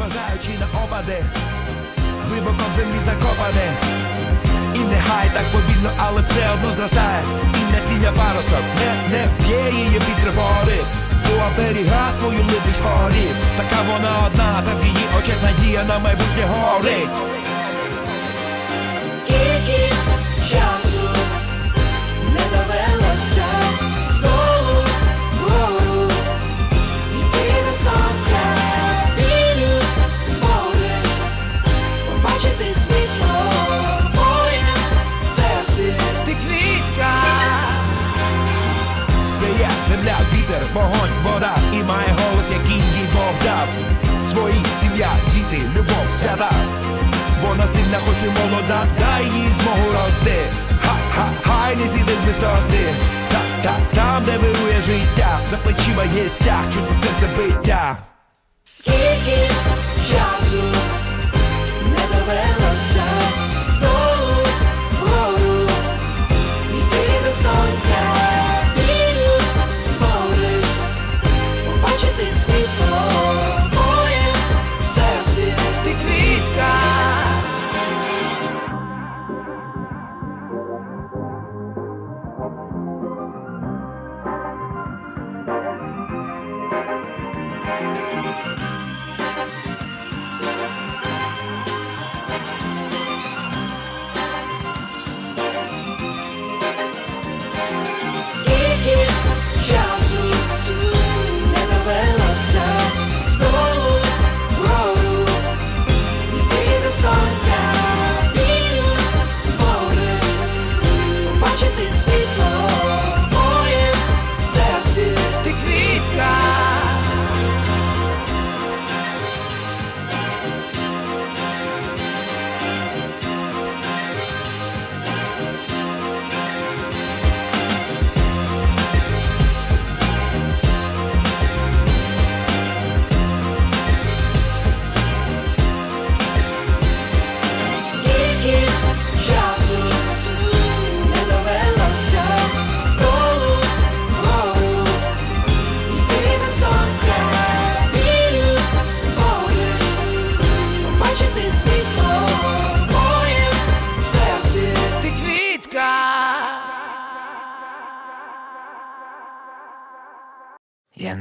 незважаючи на опади, глибоко в землі закопане. І нехай так повільно, але все одно зростає. І насіння паросток не, не вб'є її вітер порив. Бо свою любить горів. Така вона одна, та в її очах надія на майбутнє горить. Скільки Свої сім'я, діти, любов, свята. Вона сильна, хоч і молода, дай їй змогу рости. Ха-ха, хай не зійде з висоти. Та, та, там, де вирує життя, за плечима є стяг, чути серце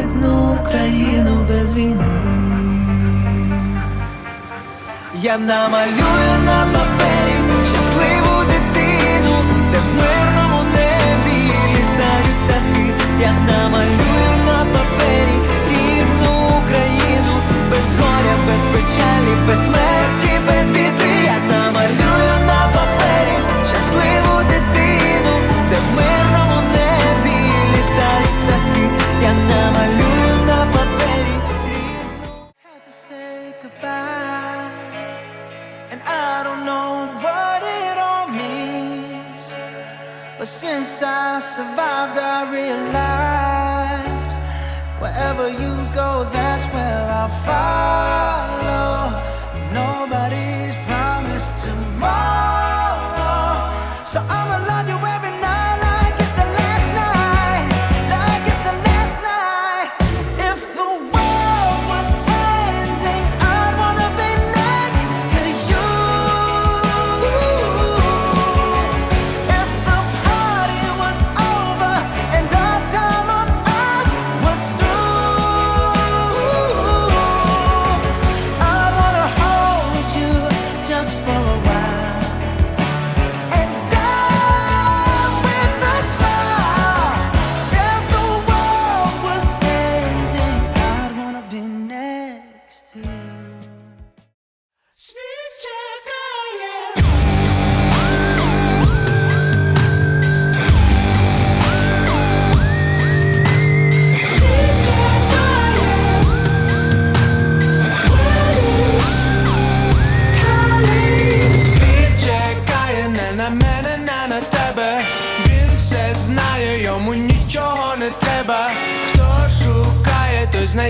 рідну Україну без війни. Я намалюю на папері щасливу дитину, де в мирному небі літають птахи. Я намалюю wherever you go, that's where I'll follow. Nobody's promised tomorrow,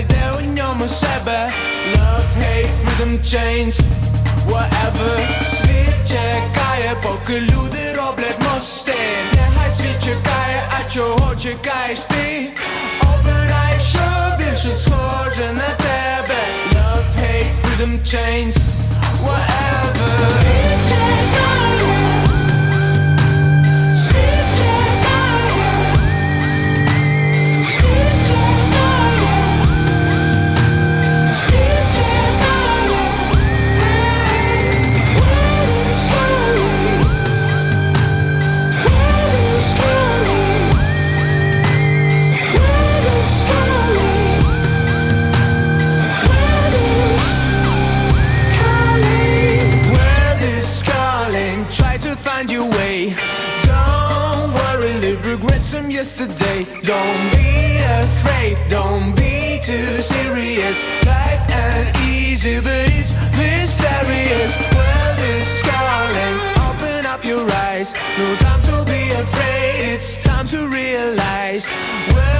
шукає, той знайде у ньому себе. Love, hate, freedom, chains, whatever. Світ чекає, поки люди роблять мости. Нехай світ чекає, а чого чекаєш ти? Обирай, що більше схоже на тебе. Love, hate, freedom, chains, whatever. World Too serious. Life ain't easy, but it's mysterious. World is calling, open up your eyes. No time to be afraid, it's time to realize. World